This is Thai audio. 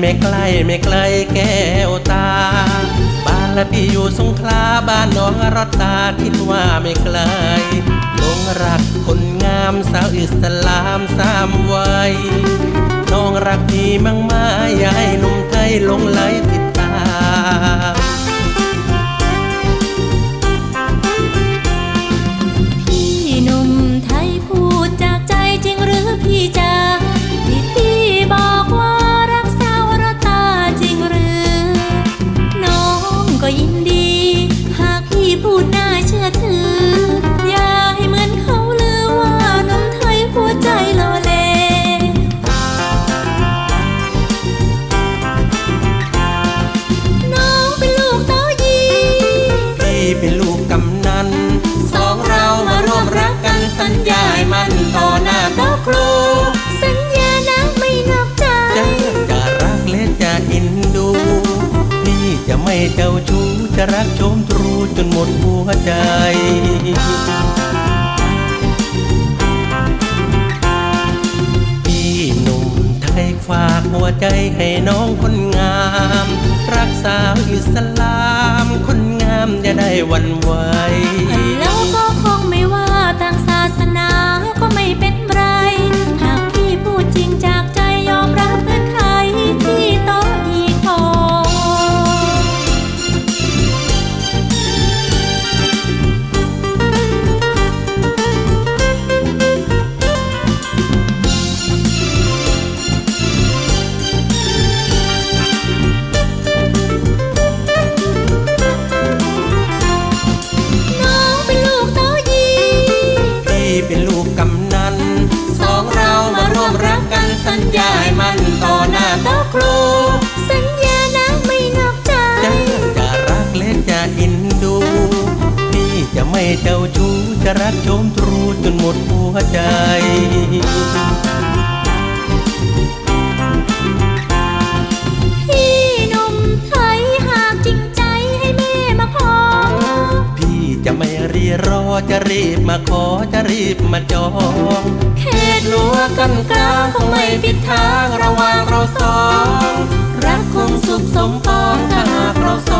ไม่ไกลแก้วตา บ้านละพี่อยู่สงขลาบ้านน้องรถตาคิดว่าไม่ไกลลงรักคนงามสาวอิสลามสามวัยน้องรักพี่มั่งมาอย่าให้หนุ่มไทยลงไหลติด เจ้าชู้จะรักชมตรูจนหมดหัวใจพี่หนุ่มไทยฝากหัวใจให้น้องคนงาม รักสาวอิสลาม คนงามจะได้วันไหว เจ้าชู้จะรักชมตรูจนหมดหัวใจพี่หนุ่มไทยหากจริงใจให้แม่มาขอพี่จะไม่รีรอจะรีบมาขอจะรีบมาจองเขตหลัวกันกลางคงไม่ปิดทางระหว่างเราสอง รักคงสุขสมปองถ้าหากเราสอง